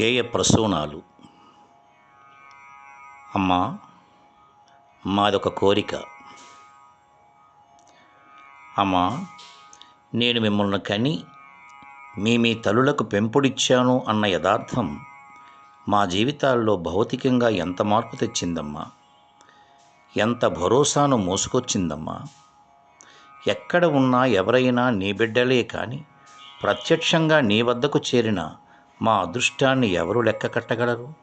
గేయ ప్రసూనాలు. అమ్మా మాదొక కోరిక. అమ్మా నేను మిమ్మల్ని కని మీ మీ తల్లులకు పెంపుడిచ్చాను అన్న యథార్థం మా జీవితాల్లో భౌతికంగా ఎంత మార్పు తెచ్చిందమ్మా? ఎంత భరోసాను మోసుకొచ్చిందమ్మా? ఎక్కడ ఉన్నా ఎవరైనా నీ బిడ్డలే కానీ ప్రత్యక్షంగా నీ వద్దకు చేరిన మా అదృష్టాన్ని ఎవరు లెక్క కట్టగలరు?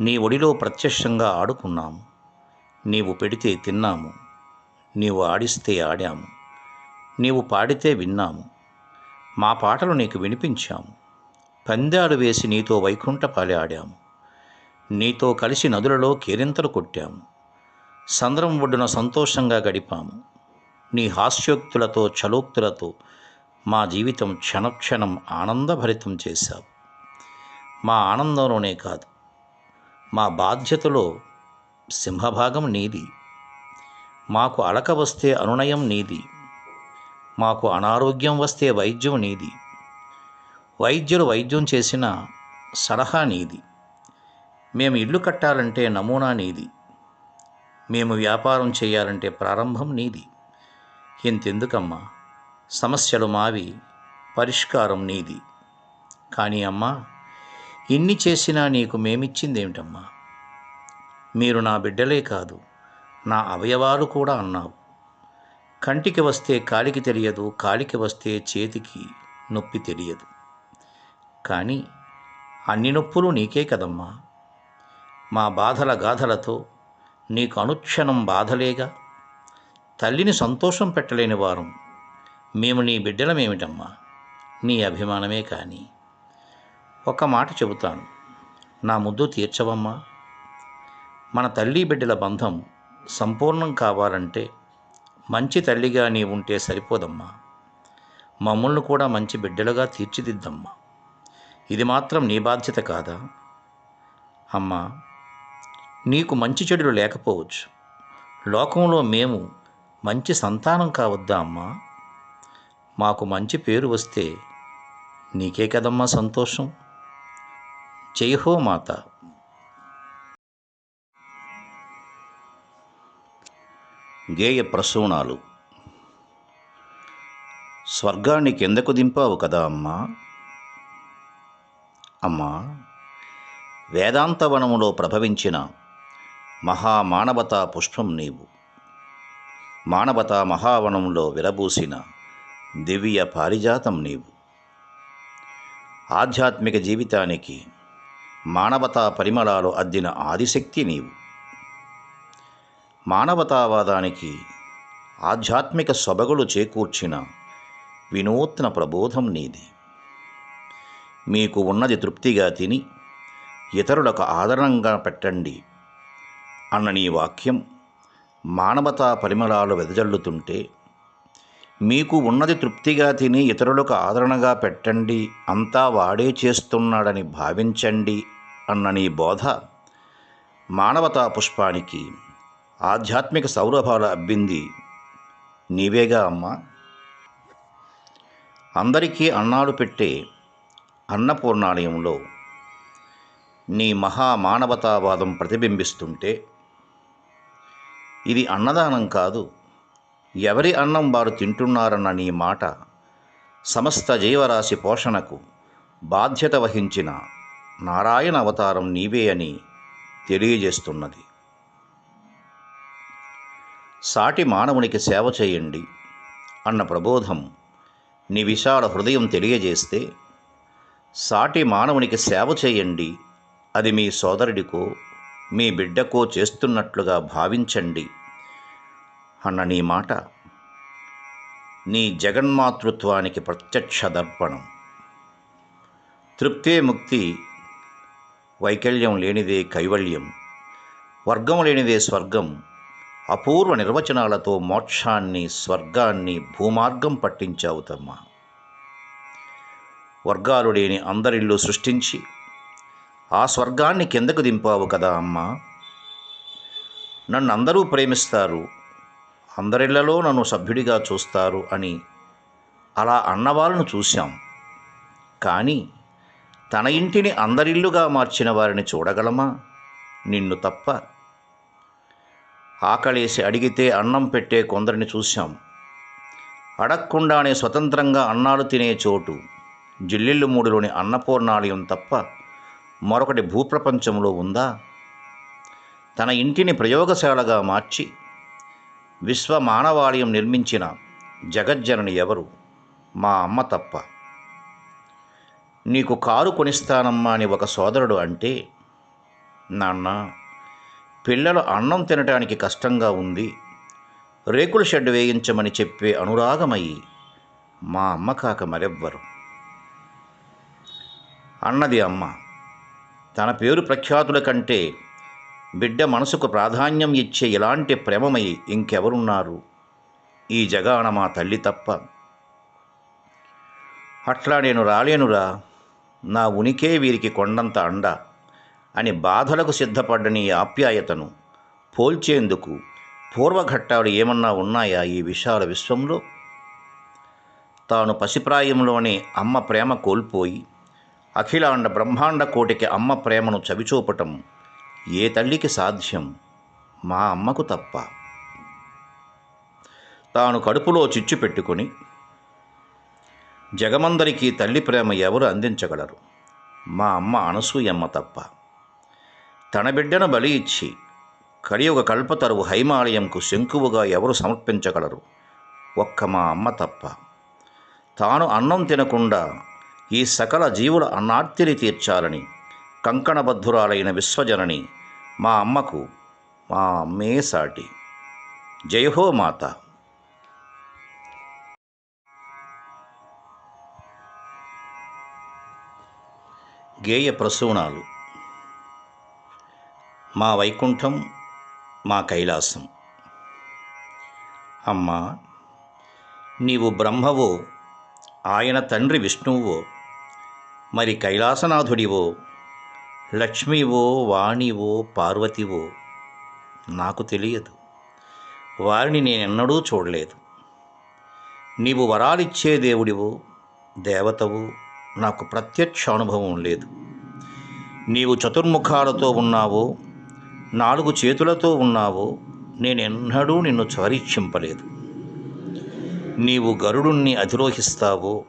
నీ ఒడిలో ప్రత్యక్షంగా ఆడుకున్నాము. నీవు పెడితే తిన్నాము. నీవు ఆడిస్తే ఆడాము. నీవు పాడితే విన్నాము. మా పాటలు నీకు వినిపించాము. పందాలు వేసి నీతో వైకుంఠపాలి ఆడాము. నీతో కలిసి నదులలో కేరింతలు కొట్టాము. సంద్రం ఒడ్డున సంతోషంగా గడిపాము. నీ హాస్యోక్తులతో చలోక్తులతో మా జీవితం క్షణక్షణం ఆనందభరితం చేశావు. మా ఆనందంలోనే కాదు మా బాధ్యతలో సింహభాగం నీది. మాకు అలక వస్తే అనునయం నీది. మాకు అనారోగ్యం వస్తే వైద్యం నీది. వైద్యులు వైద్యం చేసిన సలహా నీది. మేము ఇల్లు కట్టాలంటే నమూనా నీది. మేము వ్యాపారం చేయాలంటే ప్రారంభం నీది. ఇంతెందుకమ్మా? సమస్యలు మావి పరిష్కారం నీది. కానీ అమ్మా ఇన్ని చేసినా నీకు మేమిచ్చిందేమిటమ్మా? మీరు నా బిడ్డలే కాదు నా అవయవాలు కూడా అన్నావు. కంటికి వస్తే కాలికి తెలియదు కాలికి వస్తే చేతికి నొప్పి తెలియదు. కానీ అన్ని నొప్పులు నీకే కదమ్మా. మా బాధల గాథలతో నీకు అనుక్షణం బాధలేగా తల్లిని సంతోషం పెట్టలేని వారం మేము నీ బిడ్డలమేమిటమ్మా? నీ అభిమానమే కానీ. ఒక మాట చెబుతాను. నా ముద్దు తీర్చవమ్మా. మన తల్లి బిడ్డల బంధం సంపూర్ణం కావాలంటే మంచి తల్లిగా నీ ఉంటే సరిపోదమ్మా. మమ్మల్ని కూడా మంచి బిడ్డలుగా తీర్చిదిద్దమ్మా. ఇది మాత్రం నీ బాధ్యత కాదా? అమ్మా నీకు మంచి చెడులు లేకపోవచ్చు. లోకంలో మేము మంచి సంతానం కావద్దా అమ్మా? మాకు మంచి పేరు వస్తే నీకే కదమ్మా సంతోషం. జయహో మాత. గేయ ప్రసూనాలు. స్వర్గాన్ని కిందకు దింపావు కదా అమ్మా. అమ్మా వేదాంతవనములో ప్రభవించిన మహామానవతా పుష్పం నీవు. మానవతా మహావనంలో విరబూసిన దివ్య పారిజాతం నీవు. ఆధ్యాత్మిక జీవితానికి మానవతా పరిమళాలు అద్దిన ఆదిశక్తి నీవు. మానవతావాదానికి ఆధ్యాత్మిక సొబగులు చేకూర్చిన వినూత్న ప్రబోధం నీది. మీకు ఉన్నది తృప్తిగా తిని ఇతరులకు ఆదరణంగా పెట్టండి అన్న నీ వాక్యం మానవతా పరిమళాలు వెదజల్లుతుంటే మీకు ఉన్నది తృప్తిగా తిని ఇతరులకు ఆదరణగా పెట్టండి. అంతా వాడే చేస్తున్నాడని భావించండి అన్న నీ బోధ. మానవతా పుష్పానికి ఆధ్యాత్మిక సౌరభాలు అబ్బింది నీవేగా అమ్మా. అందరికీ అన్నాడు పెట్టే అన్నపూర్ణాలయంలో నీ మహామానవతావాదం ప్రతిబింబిస్తుంటే ఇది అన్నదానం కాదు ఎవరి అన్నం వారు తింటున్నారన్న నీ మాట సమస్త జీవరాశి పోషణకు బాధ్యత వహించిన నారాయణ అవతారం నీవే అని తెలియజేస్తున్నది. సాటి మానవునికి సేవ చేయండి అన్న ప్రబోధం నీ విశాల హృదయం తెలియజేస్తే సాటి మానవునికి సేవ చేయండి అది మీ సోదరుడికో మీ బిడ్డకో చేస్తున్నట్లుగా భావించండి. అన్న నీ మాట నీ జగన్మాతృత్వానికి ప్రత్యక్ష దర్పణం. తృప్తే ముక్తి వైకల్యం లేనిదే కైవల్యం వర్గం లేనిదే స్వర్గం అపూర్వ నిర్వచనాలతో మోక్షాన్ని స్వర్గాన్ని భూమార్గం పట్టించావు తమ్మ. వర్గాలు లేని అందరిల్లు సృష్టించి ఆ స్వర్గాన్ని కిందకు దింపావు కదా అమ్మా. నన్ను అందరూ ప్రేమిస్తారు అందరిళ్ళలో నన్ను సభ్యుడిగా చూస్తారు అని అలా అన్నవాళ్ళను చూశాం. కానీ తన ఇంటిని అందరిల్లుగా మార్చిన వారిని చూడగలమా? నిన్ను తప్ప. ఆకలేసి అడిగితే అన్నం పెట్టే కొందరిని చూశాం. అడగకుండానే స్వతంత్రంగా అన్నాలు తినే చోటు జిల్లిల్లు మూడులోని అన్నపూర్ణాలయం తప్ప మరొకటి భూప్రపంచంలో ఉందా? తన ఇంటిని ప్రయోగశాలగా మార్చి విశ్వ మానవాళయం నిర్మించిన జగజ్జనని ఎవరు? మా అమ్మ తప్ప. నీకు కారు కొనిస్తానమ్మా అని ఒక సోదరుడు అంటే నాన్న పిల్లలు అన్నం తినటానికి కష్టంగా ఉంది రేకుల షెడ్ వేయించమని చెప్పే అనురాగమయ్యి మా అమ్మ కాక మరెవ్వరు? అన్నది అమ్మ. తన పేరు ప్రఖ్యాతుల కంటే బిడ్డ మనసుకు ప్రాధాన్యం ఇచ్చే ఇలాంటి ప్రేమమై ఇంకెవరున్నారు? ఈ జగాన మా తల్లి తప్ప. అట్లా నేను రాలేనురా. నా ఉనికే వీరికి కొండంత అండ అని బాధలకు సిద్ధపడ్డని ఆప్యాయతను పోల్చేందుకు పూర్వఘట్టాలు ఏమన్నా ఉన్నాయా ఈ విశాల విశ్వంలో? తాను పసిప్రాయంలోనే అమ్మ ప్రేమ కోల్పోయి అఖిలాండ బ్రహ్మాండ కోటికి అమ్మ ప్రేమను చవిచూపటం ఏ తల్లికి సాధ్యం మా అమ్మకు తప్ప? తాను కడుపులో చిచ్చు పెట్టుకుని జగమందరికీ తల్లి ప్రేమ ఎవరు అందించగలరు? మా అమ్మ అనసూయమ్మ తప్ప. తన బిడ్డను బలి ఇచ్చి కలియుగ కల్పతరువు హైమాలయంకు శంకువుగా ఎవరు సమర్పించగలరు? ఒక్క మా అమ్మ తప్ప. తాను అన్నం తినకుండా ఈ సకల జీవుల అన్నార్తిని తీర్చాలని కంకణబద్ధురాలైన విశ్వజనని మా అమ్మకు మా అమ్మే సాటి. జయహో మాత. గేయ ప్రసూనాలు. మా వైకుంఠం మా కైలాసం. అమ్మా నీవు బ్రహ్మవో ఆయన తండ్రి విష్ణువో మరి కైలాసనాథుడివో లక్ష్మివో వాణివో పార్వతివో నాకు తెలియదు. వారిని నేనెన్నడూ చూడలేదు. నీవు వరాలిచ్చే దేవుడివో దేవతవు నాకు ప్రత్యక్ష అనుభవం లేదు. నీవు చతుర్ముఖాలతో ఉన్నావో నాలుగు చేతులతో ఉన్నావో నేనెన్నడూ నిన్ను చవరీక్షింపలేదు. నీవు గరుడుణ్ణి అధిరోహిస్తావో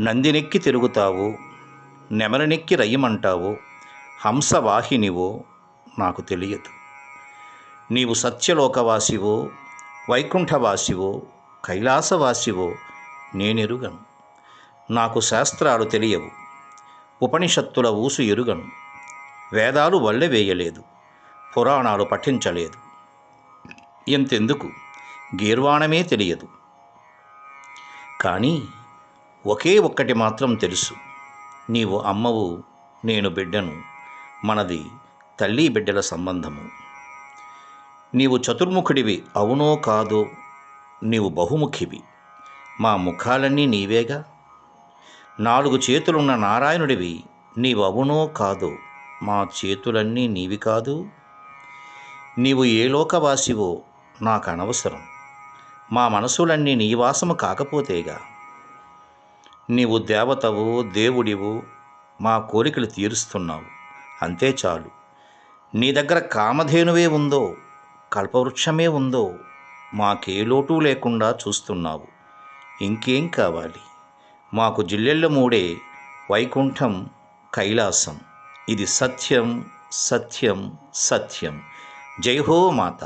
నందినెక్కి తిరుగుతావో నెమలనెక్కి రయ్యమంటావో హంసవాహినివో నాకు తెలియదు. నీవు సత్యలోకవాసివో వైకుంఠవాసివో కైలాసవాసివో నేనెరుగను. నాకు శాస్త్రాలు తెలియవు. ఉపనిషత్తుల ఊసు ఎరుగను. వేదాలు వల్లెవేయలేదు పురాణాలు పఠించలేదు. ఎంతెందుకు? గీర్వాణమే తెలియదు. కానీ ఒకే ఒక్కటి మాత్రం తెలుసు. నీవు అమ్మవు నేను బిడ్డను. మనది తల్లి బిడ్డల సంబంధము. నీవు చతుర్ముఖుడివి అవునో కాదో నీవు బహుముఖివి. మా ముఖాలన్నీ నీవేగా? నాలుగు చేతులున్న నారాయణుడివి నీవు అవునో కాదో మా చేతులన్నీ నీవి కాదు? నీవు ఏ లోకవాసివో నాకు అనవసరం. మా మనసులన్నీ నీ వాసము కాకపోతేగా. నీవు దేవతవు దేవుడివు మా కోరికలు తీరుస్తున్నావు. అంతే చాలు. నీ దగ్గర కామధేనువే ఉందో కల్పవృక్షమే ఉందో మాకే లోటు లేకుండా చూస్తున్నావు. ఇంకేం కావాలి? మాకు జిల్లెళ్ళ మూడే వైకుంఠం కైలాసం. ఇది సత్యం సత్యం సత్యం. జై హో మాత!